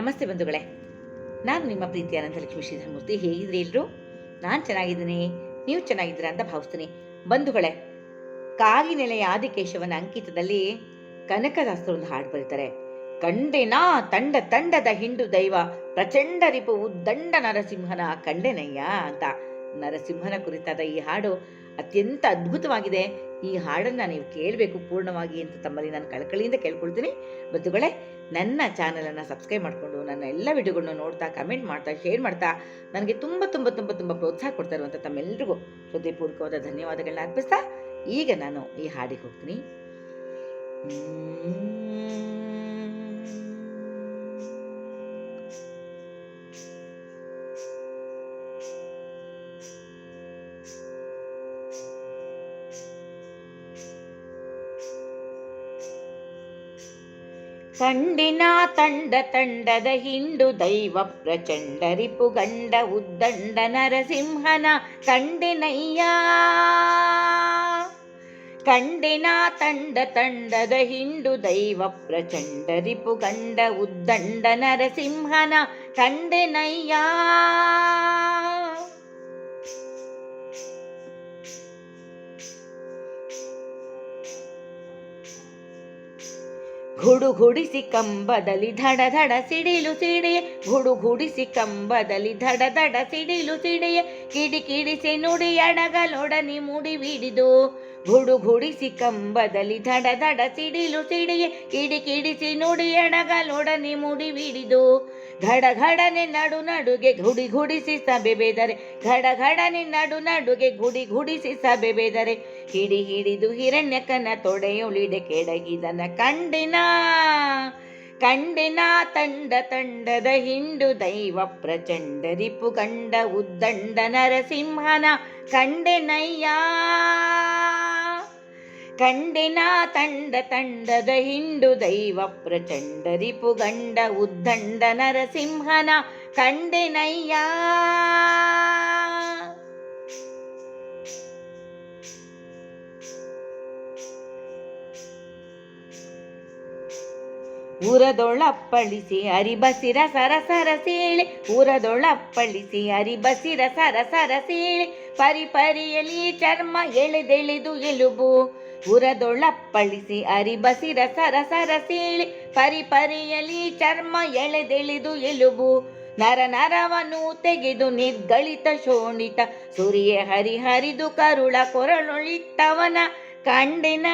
ನಮಸ್ತೆ ಬಂಧುಗಳೇ. ನಾನು ನಿಮ್ಮ ಪ್ರೀತಿ ಅನಂತಲಕ್ಷ್ಮಿ ಶ್ರೀಧರಮೂರ್ತಿ. ಹೇಗಿದ್ರಿ ಎಲ್ಲರೂ ನಾನು ಚೆನ್ನಾಗಿದ್ದೀನಿ. ನೀವು ಚೆನ್ನಾಗಿದ್ದೀರಾ ಅಂತ ಭಾವಿಸ್ತೀನಿ. ಬಂಧುಗಳೇ, ಕಾಗಿನೆಲೆಯ ಆದಿಕೇಶವನ ಅಂಕಿತದಲ್ಲಿ ಕನಕದಾಸರು ಒಂದು ಹಾಡು ಬರೀತಾರೆ. ಕಂಡೆನಾ ತಂಡ ತಂಡದ ಹಿಂಡು ದೈವ, ಪ್ರಚಂಡ ರಿಪು ಉದ್ದಂಡ ನರಸಿಂಹನ ಕಂಡೆನಯ್ಯ ಅಂತ. ನರಸಿಂಹನ ಕುರಿತಾದ ಈ ಹಾಡು ಅತ್ಯಂತ ಅದ್ಭುತವಾಗಿದೆ. ಈ ಹಾಡನ್ನು ನೀವು ಕೇಳಬೇಕು ಪೂರ್ಣವಾಗಿ ಅಂತ ತಮ್ಮಲ್ಲಿ ನಾನು ಕಳಕಳಿಯಿಂದ ಕೇಳ್ಕೊಳ್ತೀನಿ. ಬಂಧುಗಳೇ, ನನ್ನ ಚಾನಲನ್ನು ಸಬ್ಸ್ಕ್ರೈಬ್ ಮಾಡಿಕೊಂಡು ನನ್ನ ಎಲ್ಲ ವಿಡಿಯೋಗಳನ್ನ ನೋಡ್ತಾ, ಕಮೆಂಟ್ ಮಾಡ್ತಾ, ಶೇರ್ ಮಾಡ್ತಾ ನನಗೆ ತುಂಬ ತುಂಬ ತುಂಬ ತುಂಬ ಪ್ರೋತ್ಸಾಹ ಕೊಡ್ತಾ ಇರುವಂಥ ತಮ್ಮೆಲ್ಲರಿಗೂ ಹೃದಯಪೂರ್ವಕವಾದ ಧನ್ಯವಾದಗಳನ್ನ ಅರ್ಪಿಸ್ತಾ ಈಗ ನಾನು ಈ ಹಾಡಿಗೆ ಹೋಗ್ತೀನಿ. ಕಂಡಿನ ತಂಡ ತಂಡದ ಹಿಂಡು ದೈವ ಪ್ರಚಂಡ ರಿಪು ಗಂಡ ಉದ್ದಂಡ ನರಸಿಂಹನ ಕಂಡಿನಯ್ಯ. ಕಂಡಿನ ತಂಡ ತಂಡದ ಹಿಂಡು ದೈವ ಪ್ರಚಂಡ ರಿಪು ಗಂಡ ಉದ್ದಂಡ ನರಸಿಂಹನ ಕಂಡೆನಯ್ಯ. ಗುಡುಗುಡಿಸಿ ಕಂಬದಲ್ಲಿ ಧಡ ಧಡ ಸಿಡಿಲು ಸಿಡಿಯೆ ಗುಡುಗುಡಿಸಿ ಕಂಬದಲ್ಲಿ ಧಡ ಧಡ ಸಿಡಿಲು ಸಿಡಿಯೆ ಕಿಡಿ ಕಿಡಿಸಿ ನುಡಿ ಅಡಗಲೊಡನೆ ಮುಡಿ ಬಿಡಿದು. ಗುಡುಗುಡಿಸಿ ಕಂಬದಲ್ಲಿ ಧಡ ಧಡ ಸಿಡಿಲು ಸಿಡಿಯೆ ಕಿಡಿ ಕಿಡಿಸಿ ನುಡಿ ಅಡಗಲೊಡನೆ ಮುಡಿ ಬಿಡಿದು. ಘಡ ಘಡನೆ ನಡು ನಡುಗೆ ಗುಡಿ ಗುಡಿಸಿ ಸಭೆ ಬೇದರೆ ಘಡ ಘಡನೆ ನಡು ನಡುಗೆ ಗುಡಿ ಗುಡಿಸಿ ಸಭೆ ಬೇದರೆ ಹಿಡಿ ಹಿಡಿದು ಹಿರಣ್ಯಕನ ತೊಡೆಯೊಳಿಡೆ ಕೆಡಗಿದನ ಕಂಡಿನ. ಕಂಡಿನ ತಂಡ ತಂಡದ ಹಿಂಡು ದೈವ ಪ್ರಚಂಡ ರಿಪು ಗಂಡ ಉದ್ದಂಡ ನರಸಿಂಹನ ಕಂಡೆನಯ್ಯ. ಕಂಡಿನ ತಂಡ ತಂಡದ ಹಿಂಡು ದೈವ ಪ್ರಚಂಡ ರಿಪು ಗಂಡ ಉದ್ದಂಡ ನರಸಿಂಹನ ಕಂಡೆನಯ್ಯ. ಊರದೊಳಪ್ಪಳಿಸಿ ಅರಿಬಸಿರ ಸರಸರ ಸೇಳೆ ಊರದೊಳಪ್ಪಳಿಸಿ ಅರಿಬಸಿರ ಸರಸರ ಸೇಳೆ, ಪರಿ ಪರಿಯಲಿ ಚರ್ಮ ಎಳೆದೆಳೆದು ಎಲುಬು. ಉರದೊಳಪ್ಪಳಿಸಿ ಅರಿಬಸಿರ ಸರಸರ ಸೇಳೆ, ಪರಿ ಪರಿಯಲಿ ಚರ್ಮ ಎಳೆದೆಳೆದು ಎಲುಬು. ನರ ನರವನ್ನು ತೆಗೆದು ನಿರ್ಗಳಿತ ಶೋಣಿತ, ಸುರಿಯ ಹರಿಹರಿದು ಕರುಳ ಕೊರಳೊಳಿತ್ತವನ ಕಂಡಿನ.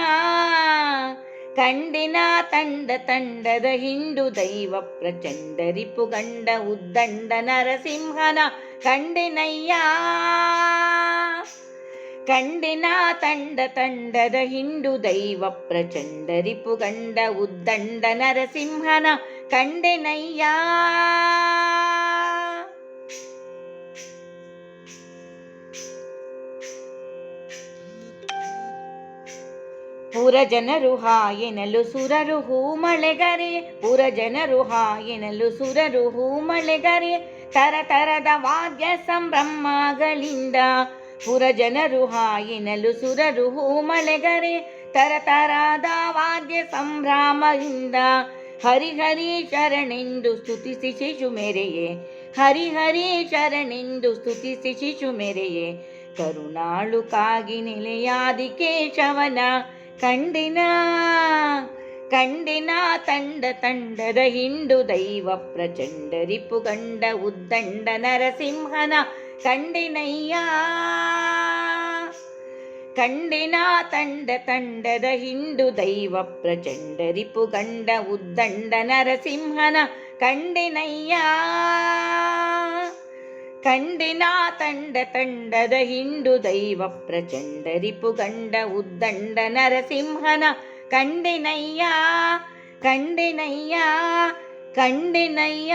ಕಂಡಿನ ತಂಡ ತಂಡದ ಹಿಂಡು ದೈವ ಪ್ರಚಂಡ ರಿಪು ಗಂಡ ಉದ್ದಂಡ ನರಸಿಂಹನ ಕಂಡಿನಯ್ಯ. ಕಂಡಿನ ತಂಡ ತಂಡದ ಹಿಂಡು ದೈವ ಪ್ರಚಂಡ ರಿಪು ಗಂಡ ಉದ್ದಂಡ ನರಸಿಂಹನ ಕಂಡೆನಯ್ಯ. ಪುರ ಜನರು ಹಾಯೆನಲು ಸುರರು ಹೂ ಮಳೆಗರೆ ಪುರ ಜನರು ಹಾಯೆನಲು ಸುರರು ಹೂ ಮಳೆಗರೆ ತರ ತರದ ವಾದ್ಯ ಸಂಭ್ರಮಗಳಿಂದ ಪುರ ಜನರು ಹಾಯಿನಲು ಸುರರು ಹೂ ಮಳೆಗರೆ ತರ ತರದ ವಾದ್ಯ ಸಂಭ್ರಮದಿಂದ ಹರಿಹರಿ ಶರಣೆಂದು ಸ್ತುತಿಸಿ ಶಿಶು ಮೆರೆಯೇ ಹರಿಹರಿ ಶರಣೆಂದು ಸ್ತುತಿಸಿ ಶಿಶು ಮೆರೆಯೇ, ಕರುಣಾಳು ಕಾಗಿ ನೆಲೆಯಾದಿ ಕೇಶವನ ಕಂಡಿನ ಕಂಡಿನ ತಂಡ ತಂಡದ ಹಿಂಡು ದೈವ ಪ್ರಚಂಡ ರಿಪು ಗಂಡ ಉದ್ದಂಡ ನರಸಿಂಹನ ಕಂಡಿನಯ್ಯ. ಕಂಡಿನ ತಂಡ ತಂಡದ ಹಿಂಡು ದೈವ ಪ್ರಚಂಡ ರಿಪು ಗಂಡ ಉದ್ದಂಡ ನರಸಿಂಹನ ಕಂಡಿನಯ್ಯ. ಕಂಡಿನ ತಂಡ ತಂಡದ ಹಿಂಡು ದೈವ ಪ್ರಚಂಡ ರಿಪು ಗಂಡ ಉದ್ದಂಡ ನರಸಿಂಹನ ಕಂಡಿನಯ್ಯ ಕಂಡಿನಯ್ಯ ಕಂಡಿನಯ್ಯ